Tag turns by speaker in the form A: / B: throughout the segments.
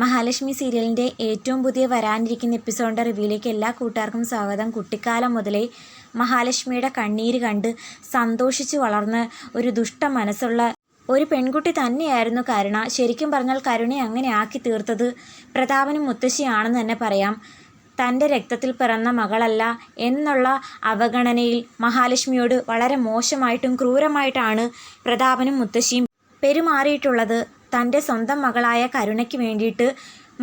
A: മഹാലക്ഷ്മി സീരിയലിന്റെ ഏറ്റവും പുതിയ വരാനിരിക്കുന്ന എപ്പിസോഡിന്റെ റിവ്യൂയിലേക്ക് എല്ലാ കൂട്ടുകാർക്കും സ്വാഗതം. കുട്ടിക്കാലം മുതലേ മഹാലക്ഷ്മിയുടെ കണ്ണീര് കണ്ട് സന്തോഷിച്ച് വളർന്ന ഒരു ദുഷ്ട മനസ്സുള്ള ഒരു പെൺകുട്ടി തന്നെയായിരുന്നു കരുണ. ശരിക്കും പറഞ്ഞാൽ കരുണയെ അങ്ങനെ ആക്കി തീർത്തത് പ്രതാപനും മുത്തശ്ശിയാണെന്ന് തന്നെ പറയാം. തന്റെ രക്തത്തിൽ പിറന്ന മകളല്ല എന്നുള്ള അവഗണനയിൽ മഹാലക്ഷ്മിയോട് വളരെ മോശമായിട്ടും ക്രൂരമായിട്ടാണ് പ്രതാപനും മുത്തശ്ശിയും പെരുമാറിയിട്ടുള്ളത്. തന്റെ സ്വന്തം മകളായ കരുണയ്ക്ക് വേണ്ടിയിട്ട്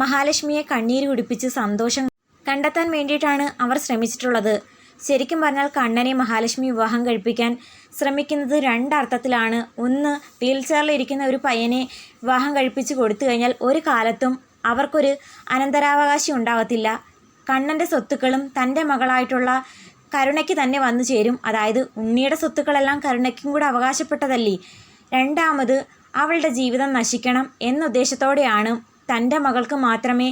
A: മഹാലക്ഷ്മിയെ കണ്ണീര് കുടിപ്പിച്ച് സന്തോഷം കണ്ടെത്താൻ വേണ്ടിയിട്ടാണ് അവർ ശ്രമിച്ചിട്ടുള്ളത്. ശരിക്കും പറഞ്ഞാൽ കണ്ണനെ മഹാലക്ഷ്മി വിവാഹം കഴിപ്പിക്കാൻ ശ്രമിക്കുന്നത് രണ്ടർത്ഥത്തിലാണ്. ഒന്ന് വീൽ ചെയറിലിരിക്കുന്ന ഒരു പയ്യനെ വിവാഹം കഴിപ്പിച്ച് കൊടുത്തു കഴിഞ്ഞാൽ ഒരു കാലത്തും അവർക്കൊരു അനന്തരാവകാശി ഉണ്ടാകത്തില്ല കണ്ണന്റെ സ്വത്തുക്കളും തന്റെ മകളായിട്ടുള്ള കരുണയ്ക്ക് തന്നെ വന്നു ചേരും. അതായത് ഉണ്ണിയുടെ സ്വത്തുക്കളെല്ലാം കരുണയ്ക്കും കൂടെ അവകാശപ്പെട്ടതല്ലേ? രണ്ടാമത് അവളുടെ ജീവിതം നശിക്കണം എന്ന ഉദ്ദേശത്തോടെയാണ് തന്റെ മകൾക്ക് മാത്രമേ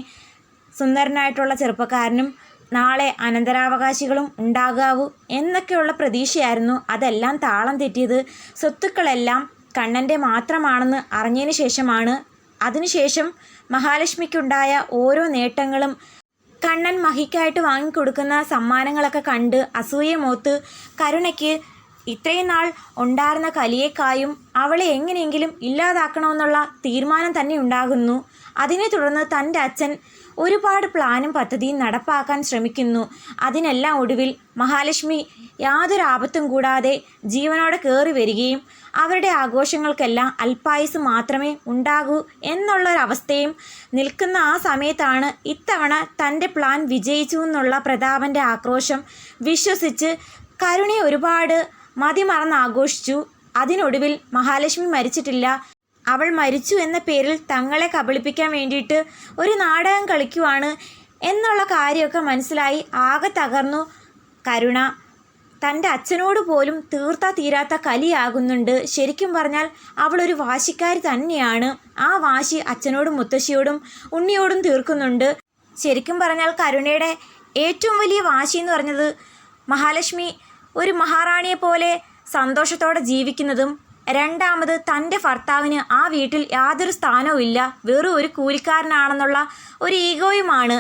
A: സുന്ദരനായിട്ടുള്ള ചെറുപ്പക്കാരനും നാളെ അനന്തരാവകാശികളും ഉണ്ടാകാവൂ എന്നൊക്കെയുള്ള പ്രതീക്ഷയായിരുന്നു. അതെല്ലാം താളം തെറ്റിയത് സ്വത്തുക്കളെല്ലാം കണ്ണന്റെ മാത്രമാണെന്ന് അറിഞ്ഞതിന് ശേഷമാണ്. അതിനുശേഷം മഹാലക്ഷ്മിക്കുണ്ടായ ഓരോ നേട്ടങ്ങളും കണ്ണൻ മഹിക്കായിട്ട് വാങ്ങിക്കൊടുക്കുന്ന സമ്മാനങ്ങളൊക്കെ കണ്ട് അസൂയമോത്ത് കരുണയ്ക്ക് ഇത്രയും നാൾ ഉണ്ടായിരുന്ന കലിയേക്കായും അവളെ എങ്ങനെയെങ്കിലും ഇല്ലാതാക്കണമെന്നുള്ള തീരുമാനം തന്നെ ഉണ്ടാകുന്നു. അതിനെ തുടർന്ന് തന്റെ അച്ഛൻ ഒരുപാട് പ്ലാനും പദ്ധതിയും നടപ്പാക്കാൻ ശ്രമിക്കുന്നു. അതിനെല്ലാം ഒടുവിൽ മഹാലക്ഷ്മി യാതൊരു ആപത്തും കൂടാതെ ജീവനോടെ കയറി വരികയും അവരുടെ ആഘോഷങ്ങൾക്കെല്ലാം അൽപായുസ് മാത്രമേ ഉണ്ടാകൂ എന്നുള്ളൊരവസ്ഥയും നിൽക്കുന്ന ആ സമയത്താണ് ഇത്തവണ തന്റെ പ്ലാൻ വിജയിച്ചു എന്നുള്ള പ്രതാപന്റെ ആക്രോശം വിശ്വസിച്ച് കരുണയെ ഒരുപാട് മതിമറന്ന് ആഘോഷിച്ചു. അതിനൊടുവിൽ മഹാലക്ഷ്മി മരിച്ചിട്ടില്ല. അവൾ മരിച്ചു എന്ന പേരിൽ തങ്ങളെ കബളിപ്പിക്കാൻ വേണ്ടിയിട്ട് ഒരു നാടകം കളിക്കുവാണ് എന്നുള്ള കാര്യമൊക്കെ മനസ്സിലായി ആകെ തകർന്നു. കരുണ തന്റെ അച്ഛനോട് പോലും തീർത്താ തീരാത്ത കലിയാകുന്നുണ്ട്. ശരിക്കും പറഞ്ഞാൽ അവളൊരു വാശിക്കാരി തന്നെയാണ്. ആ വാശി അച്ഛനോടും മുത്തശ്ശിയോടും ഉണ്ണിയോടും തീർക്കുന്നുണ്ട്. ശരിക്കും പറഞ്ഞാൽ കരുണയുടെ ഏറ്റവും വലിയ വാശി എന്ന് പറഞ്ഞത് മഹാലക്ഷ്മി ഒരു മഹാറാണിയെപ്പോലെ സന്തോഷത്തോടെ ജീവിക്കുന്നതും രണ്ടാമത് തന്റെ ഭർത്താവിന് ആ വീട്ടിൽ യാതൊരു സ്ഥാനവും ഇല്ല. വെറും ഒരു കൂലിക്കാരനാണെന്നുള്ള ഒരു ഈഗോയുമാണ്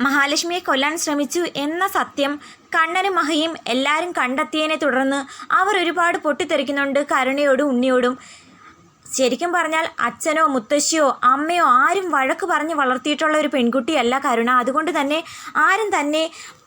A: മഹാലക്ഷ്മിയെ കൊല്ലാൻ ശ്രമിച്ചു എന്ന സത്യം കണ്ണനും മഹയും എല്ലാവരും കണ്ടെത്തിയതിനെ തുടർന്ന് അവർ ഒരുപാട് പൊട്ടിത്തെറിക്കുന്നുണ്ട് കരുണയോടും ഉണ്ണിയോടും. ശരിക്കും പറഞ്ഞാൽ അച്ഛനോ മുത്തശ്ശിയോ അമ്മയോ ആരും വഴക്ക് പറഞ്ഞ് വളർത്തിയിട്ടുള്ള ഒരു പെൺകുട്ടിയല്ല കരുണ. അതുകൊണ്ട് തന്നെ ആരും തന്നെ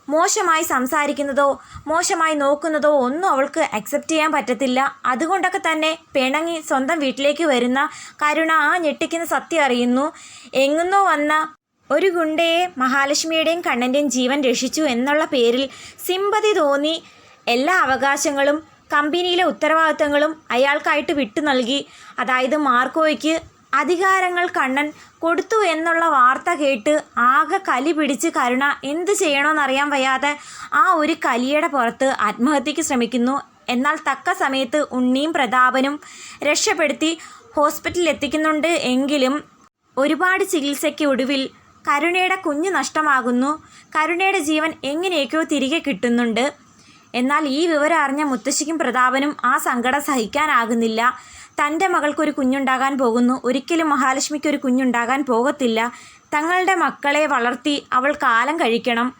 A: മോശമായി സംസാരിക്കുന്നതോ മോശമായി നോക്കുന്നതോ ഒന്നും അവൾക്ക് അക്സെപ്റ്റ് ചെയ്യാൻ പറ്റത്തില്ല. അതുകൊണ്ടൊക്കെ തന്നെ പിണങ്ങി സ്വന്തം വീട്ടിലേക്ക് വരുന്ന കരുണ ആ ഞെട്ടിക്കുന്ന സത്യം അറിയുന്നു. എങ്ങുന്നോ വന്ന ഒരു ഗുണ്ടയെ മഹാലക്ഷ്മിയുടെയും കണ്ണന്റെയും ജീവൻ രക്ഷിച്ചു എന്നുള്ള പേരിൽ സിമ്പതി തോന്നി. എല്ലാ അവകാശങ്ങളും കമ്പനിയിലെ ഉത്തരവാദിത്തങ്ങളും അയാൾക്കായിട്ട് വിട്ടു നൽകി. അതായത് മാർക്കോയ്ക്ക് അധികാരങ്ങൾ കണ്ണൻ കൊടുത്തു എന്നുള്ള വാർത്ത കേട്ട് ആകെ കലി പിടിച്ച് കരുണ എന്ത് ചെയ്യണമെന്നറിയാൻ വയ്യാതെ ആ ഒരു കലിയുടെ പുറത്ത് ആത്മഹത്യക്ക് ശ്രമിക്കുന്നു. എന്നാൽ തക്ക സമയത്ത് ഉണ്ണിയും പ്രതാപനും രക്ഷപ്പെടുത്തി ഹോസ്പിറ്റലിൽ എത്തിക്കുന്നുണ്ട് എങ്കിലും ഒരുപാട് ചികിത്സയ്ക്ക് ഒടുവിൽ കരുണയുടെ കുഞ്ഞ് നഷ്ടമാകുന്നു. കരുണയുടെ ജീവൻ എങ്ങനെയൊക്കെയോ തിരികെ കിട്ടുന്നുണ്ട്. എന്നാൽ ഈ വിവരം അറിഞ്ഞ മുത്തശ്ശിക്കും പ്രതാപനും ആ സങ്കടം സഹിക്കാനാകുന്നില്ല. തന്റെ മകൾക്കൊരു കുഞ്ഞുണ്ടാകാൻ പോകുന്നു. ഒരിക്കലും മഹാലക്ഷ്മിക്ക് ഒരു കുഞ്ഞുണ്ടാകാൻ പോകത്തില്ല. തങ്ങളുടെ മക്കളെ വളർത്തി അവൾ കാലം കഴിക്കണം.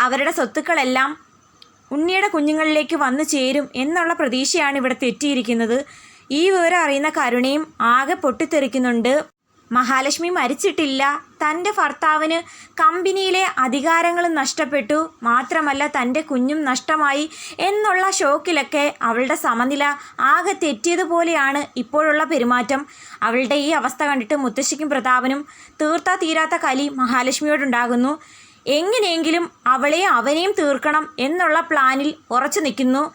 A: അവരുടെ സ്വത്തുക്കളെല്ലാം ഉണ്ണിയുടെ കുഞ്ഞുങ്ങളിലേക്ക് വന്നു ചേരും എന്നുള്ള പ്രതീക്ഷയാണ് ഇവിടെ തെറ്റിയിരിക്കുന്നത്. ഈ വിവരം അറിയുന്ന കരുണയും ആകെ പൊട്ടിത്തെറിക്കുന്നുണ്ട്. മഹാലക്ഷ്മി മരിച്ചിട്ടില്ല. തന്റെ ഭർത്താവിന് കമ്പനിയിലെ അധികാരങ്ങളും നഷ്ടപ്പെട്ടു. മാത്രമല്ല തന്റെ കുഞ്ഞും നഷ്ടമായി എന്നുള്ള ഷോക്കിലൊക്കെ അവളുടെ സമനില ആകെ തെറ്റിയതുപോലെയാണ് ഇപ്പോഴുള്ള പെരുമാറ്റം. അവളുടെ ഈ അവസ്ഥ കണ്ടിട്ട് മുത്തശ്ശിക്കും പ്രതാപനും തീർത്താ തീരാത്ത കലി മഹാലക്ഷ്മിയോടുണ്ടാകുന്നു. എങ്ങനെയെങ്കിലും അവളെ അവനെയും തീർക്കണം എന്നുള്ള പ്ലാനിൽ ഉറച്ചു നിൽക്കുന്നു.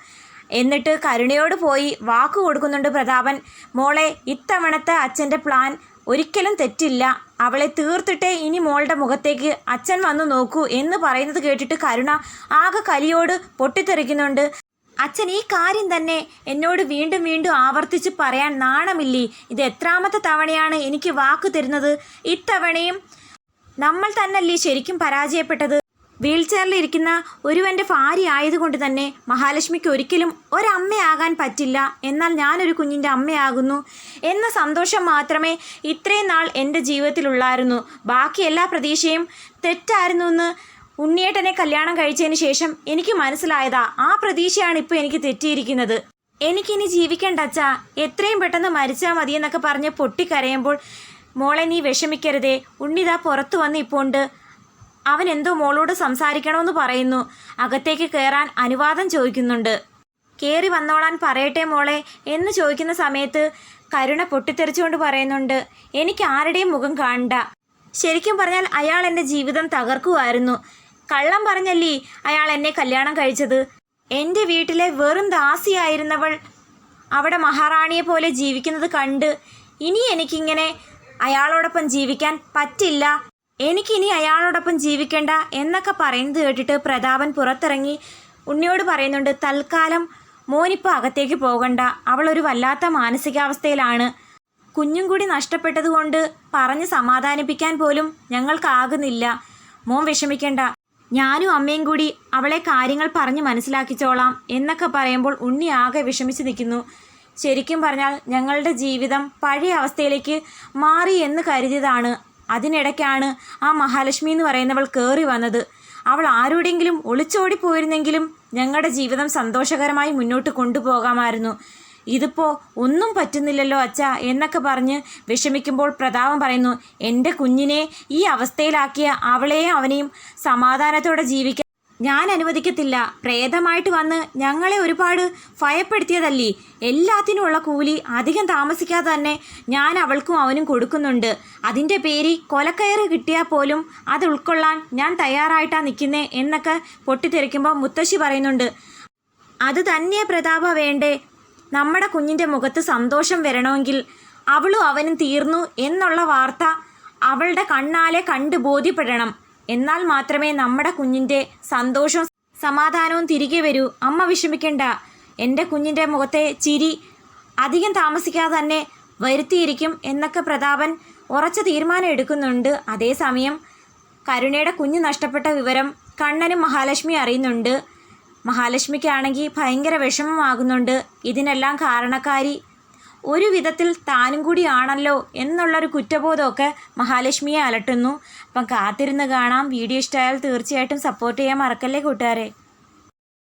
A: എന്നിട്ട് കരുണയോട് പോയി വാക്ക് കൊടുക്കുന്നുണ്ട് പ്രതാപൻ. മോളെ ഇത്തവണത്തെ അച്ഛന്റെ പ്ലാൻ ഒരിക്കലും തെറ്റില്ല. അവളെ തീർത്തിട്ടേ ഇനി മോളുടെ മുഖത്തേക്ക് അച്ഛൻ വന്നു നോക്കൂ എന്ന് പറയുന്നത് കേട്ടിട്ട് കരുണ ആകെ കലിയോട് പൊട്ടിത്തെറിക്കുന്നുണ്ട്. അച്ഛൻ ഈ കാര്യം തന്നെ എന്നോട് വീണ്ടും വീണ്ടും ആവർത്തിച്ച് പറയാൻ നാണമില്ലേ? ഇത് എത്രാമത്തെ തവണയാണ് എനിക്ക് വാക്ക് തരുന്നത്? ഇത്തവണയും നമ്മൾ തന്നല്ലേ ശരിക്കും പരാജയപ്പെട്ടത്. വീൽ ഇരിക്കുന്ന ഒരുവന്റെ ഭാര്യ ആയതുകൊണ്ട് തന്നെ മഹാലക്ഷ്മിക്ക് ഒരിക്കലും ഒരമ്മയാകാൻ പറ്റില്ല. എന്നാൽ ഞാനൊരു കുഞ്ഞിന്റെ അമ്മയാകുന്നു എന്ന സന്തോഷം മാത്രമേ ഇത്രയും നാൾ എന്റെ ജീവിതത്തിലുള്ളായിരുന്നു. ബാക്കി എല്ലാ പ്രതീക്ഷയും തെറ്റായിരുന്നു എന്ന് ഉണ്ണിയേട്ടനെ കല്യാണം കഴിച്ചതിന് ശേഷം എനിക്ക് മനസ്സിലായതാ. ആ പ്രതീക്ഷയാണ് ഇപ്പോൾ എനിക്ക് തെറ്റിയിരിക്കുന്നത്. എനിക്കിനി ജീവിക്കേണ്ട അച്ഛാ. എത്രയും പെട്ടെന്ന് മരിച്ചാൽ മതി എന്നൊക്കെ പറഞ്ഞ് പൊട്ടിക്കരയുമ്പോൾ മോളെ നീ വിഷമിക്കരുതേ. ഉണ്ണിതാ പുറത്തു വന്ന് ഇപ്പോൾ ഉണ്ട്. അവൻ എന്തോ മോളോട് സംസാരിക്കണമെന്ന് പറയുന്നു. അകത്തേക്ക് കയറാൻ അനുവാദം ചോദിക്കുന്നുണ്ട്. കയറി വന്നോളാൻ പറയട്ടെ മോളെ എന്ന് ചോദിക്കുന്ന സമയത്ത് കരുണ പൊട്ടിത്തെറിച്ചുകൊണ്ട് പറയുന്നുണ്ട്. എനിക്ക് ആരുടെയും മുഖം കാണണ്ട. ശരിക്കും പറഞ്ഞാൽ അയാൾ എന്റെ ജീവിതം തകർക്കുമായിരുന്നു കള്ളം പറഞ്ഞല്ലേ അയാൾ എന്നെ കല്യാണം കഴിച്ചത്? എന്റെ വീട്ടിലെ വെറും ദാസിയായിരുന്നവൾ അവിടെ മഹാറാണിയെ പോലെ ജീവിക്കുന്നത് കണ്ട് ഇനി എനിക്കിങ്ങനെ അയാളോടൊപ്പം ജീവിക്കാൻ പറ്റില്ല. എനിക്കിനി അയാളോടൊപ്പം ജീവിക്കേണ്ട എന്നൊക്കെ പറയുന്നത് കേട്ടിട്ട് പ്രതാപൻ പുറത്തിറങ്ങി ഉണ്ണിയോട് പറയുന്നുണ്ട് തൽക്കാലം മോനിപ്പോൾ അകത്തേക്ക് പോകണ്ട. അവളൊരു വല്ലാത്ത മാനസികാവസ്ഥയിലാണ്. കുഞ്ഞും കൂടി നഷ്ടപ്പെട്ടതുകൊണ്ട് പറഞ്ഞ് സമാധാനിപ്പിക്കാൻ പോലും ഞങ്ങൾക്കാകുന്നില്ല. മോൻ വിഷമിക്കേണ്ട. ഞാനും അമ്മയും കൂടി അവളെ കാര്യങ്ങൾ പറഞ്ഞ് മനസ്സിലാക്കിച്ചോളാം എന്നൊക്കെ പറയുമ്പോൾ ഉണ്ണി ആകെ വിഷമിച്ച് നിൽക്കുന്നു. ശരിക്കും പറഞ്ഞാൽ ഞങ്ങളുടെ ജീവിതം പഴയ അവസ്ഥയിലേക്ക് മാറി എന്ന് കരുതിയതാണ്. അതിനിടയ്ക്കാണ് ആ മഹാലക്ഷ്മി എന്ന് പറയുന്നവൾ കയറി വന്നത്. അവൾ ആരോടെങ്കിലും ഒളിച്ചോടി പോയിരുന്നെങ്കിലും ഞങ്ങളുടെ ജീവിതം സന്തോഷകരമായി മുന്നോട്ട് കൊണ്ടുപോകാമായിരുന്നു. ഇതിപ്പോൾ ഒന്നും പറ്റുന്നില്ലല്ലോ അച്ഛ എന്നൊക്കെ പറഞ്ഞ് വിഷമിക്കുമ്പോൾ പ്രതാപം പറയുന്നു എന്റെ കുഞ്ഞിനെ ഈ അവസ്ഥയിലാക്കിയ അവളെയും അവനെയും സമാധാനത്തോടെ ജീവിക്കാൻ ഞാൻ അനുവദിക്കത്തില്ല. പ്രേതമായിട്ട് വന്ന് ഞങ്ങളെ ഒരുപാട് ഭയപ്പെടുത്തിയതല്ലേ. എല്ലാത്തിനുമുള്ള കൂലി അധികം താമസിക്കാതെ തന്നെ ഞാൻ അവൾക്കും അവനും കൊടുക്കുന്നുണ്ട്. അതിന്റെ പേര് കൊലക്കയറ് കിട്ടിയാൽ പോലും അത് ഉൾക്കൊള്ളാൻ ഞാൻ തയ്യാറായിട്ടാണ് നിൽക്കുന്നേ എന്നൊക്കെ പൊട്ടിത്തെറിക്കുമ്പോൾ മുത്തശ്ശി പറയുന്നുണ്ട്. അത് തന്നെയാ പ്രതാപ വേണ്ടേ? നമ്മുടെ കുഞ്ഞിന്റെ മുഖത്ത് സന്തോഷം വരണമെങ്കിൽ അവളും അവനും തീർന്നു എന്നുള്ള വാർത്ത അവളുടെ കണ്ണാലെ കണ്ട് ബോധ്യപ്പെടണം. എന്നാൽ മാത്രമേ നമ്മുടെ കുഞ്ഞിന്റെ സന്തോഷവും സമാധാനവും തിരികെ വരൂ. അമ്മ വിഷമിക്കണ്ട. എന്റെ കുഞ്ഞിന്റെ മുഖത്തെ ചിരി അധികം താമസിക്കാതെ തന്നെ വരുത്തിയിരിക്കും എന്നൊക്കെ പ്രതാപൻ ഉറച്ച തീരുമാനം എടുക്കുന്നുണ്ട്. അതേസമയം കരുണയുടെ കുഞ്ഞ് നഷ്ടപ്പെട്ട വിവരം കണ്ണനും മഹാലക്ഷ്മി അറിയുന്നുണ്ട്. മഹാലക്ഷ്മിക്കാണെങ്കിൽ ഭയങ്കര വിഷമമാകുന്നുണ്ട്. ഇതിനെല്ലാം കാരണക്കാരി ഒരു വിധത്തിൽ താനും കൂടിയാണല്ലോ എന്നുള്ളൊരു കുറ്റബോധമൊക്കെ മഹാലക്ഷ്മിയെ അലട്ടുന്നു. അപ്പം കാത്തിരുന്ന് കാണാം. വീഡിയോ ഇഷ്ടമായാൽ തീർച്ചയായിട്ടും സപ്പോർട്ട് ചെയ്യാൻ മറക്കല്ലേ കൂട്ടുകാരെ.